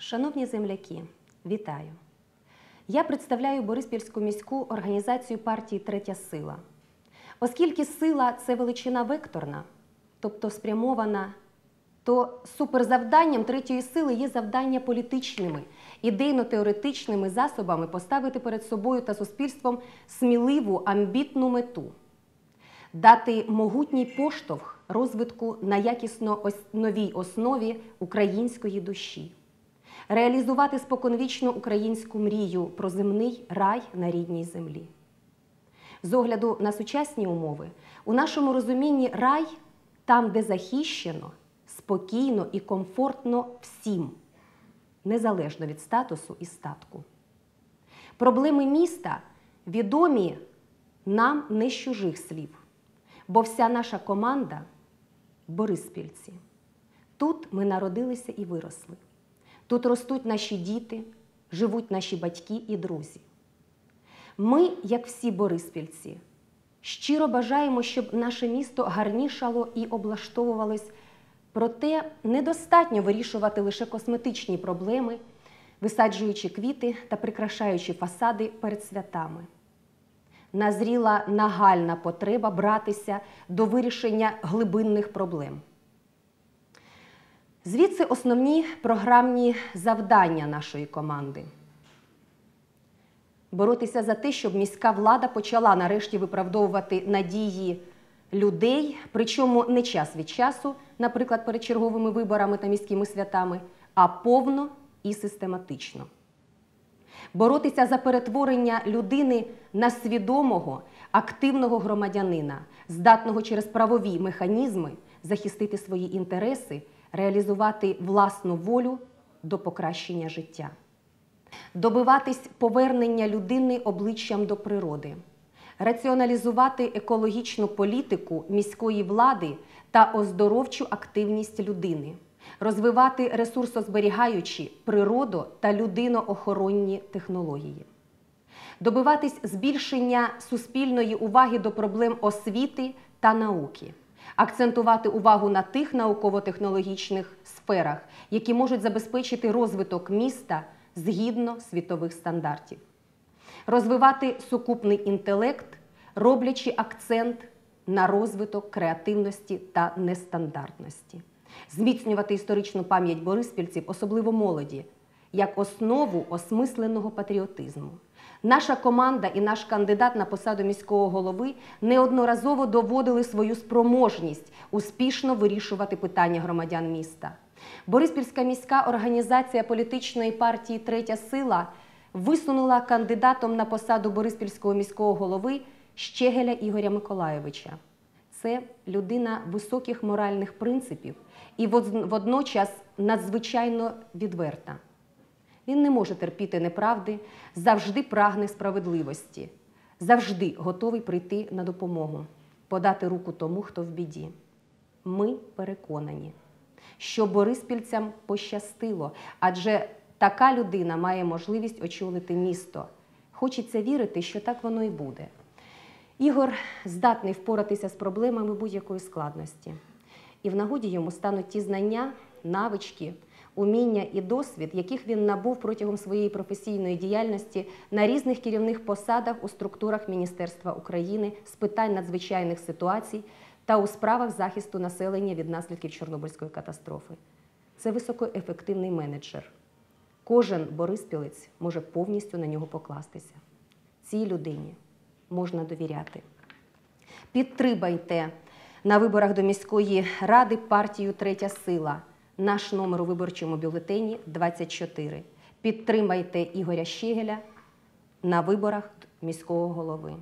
Шановні земляки, вітаю! Я представляю Бориспільську міську організацію партії Третя сила. Оскільки сила це величина векторна, тобто спрямована, то суперзавданням третьої сили є завдання політичними, ідейно-теоретичними засобами поставити перед собою та суспільством сміливу амбітну мету дати могутній поштовх розвитку на якісно новій основі української душі, реалізувати споконвічну українську мрію про земний рай на рідній землі. З огляду на сучасні умови, у нашому розумінні рай там, де захищено, спокійно і комфортно всім, незалежно від статусу і статку. Проблеми міста відомі нам не з чужих слів, бо вся наша команда бориспільці. Тут ми народилися і виросли. Тут ростуть наші діти, живуть наші батьки і друзі. Ми, як всі бориспільці, щиро бажаємо, щоб наше місто гарнішало і облаштовувалось. Проте недостатньо вирішувати лише косметичні проблеми, висаджуючи квіти та прикрашаючи фасади перед святами. Назріла нагальна потреба братися до вирішення глибинних проблем. Звідси основні програмні завдання нашої команди. Боротися за те, щоб міська влада почала нарешті виправдовувати надії людей, причому не час від часу, наприклад, перед черговими виборами та міськими святами, а повно і систематично. Боротися за перетворення людини на свідомого, активного громадянина, здатного через правові механізми захистити свої інтереси, реалізувати власну волю до покращення життя. Добиватись повернення людини обличчям до природи, раціоналізувати екологічну політику міської влади та оздоровчу активність людини, розвивати ресурсозберігаючі природу та людиноохоронні технології. Добиватись збільшення суспільної уваги до проблем освіти та науки, акцентувати увагу на тих науково-технологічних сферах, які можуть забезпечити розвиток міста згідно світових стандартів, розвивати сукупний інтелект, роблячи акцент на розвиток креативності та нестандартності, зміцнювати історичну пам'ять бориспільців, особливо молоді, як основу осмисленого патріотизму. Наша команда і наш кандидат на посаду міського голови неодноразово доводили свою спроможність успішно вирішувати питання громадян міста. Бориспільська міська організація політичної партії Третя сила висунула кандидатом на посаду Бориспільського міського голови Щегеля Ігоря Миколайовича. Це людина високих моральних принципів і водночас надзвичайно відверта. Він не може терпіти неправди, завжди прагне справедливості, завжди готовий прийти на допомогу, подати руку тому, хто в біді. Ми переконані, що бориспільцям пощастило, адже така людина має можливість очолити місто. Хочеться вірити, що так воно і буде. Ігор здатний впоратися з проблемами будь-якої складності. І в нагоді йому стануть ті знання, навички, уміння і досвід, яких він набув протягом своєї професійної діяльності на різних керівних посадах у структурах Міністерства України з питань надзвичайних ситуацій та у справах захисту населення від наслідків Чорнобильської катастрофи. Це високоефективний менеджер. Кожен бориспілець може повністю на нього покластися. Цій людині можна довіряти. Підтримайте на виборах до міської ради партію Третя сила. Наш номер у виборчому бюлетені 24. Підтримайте Ігоря Щегеля на виборах міського голови.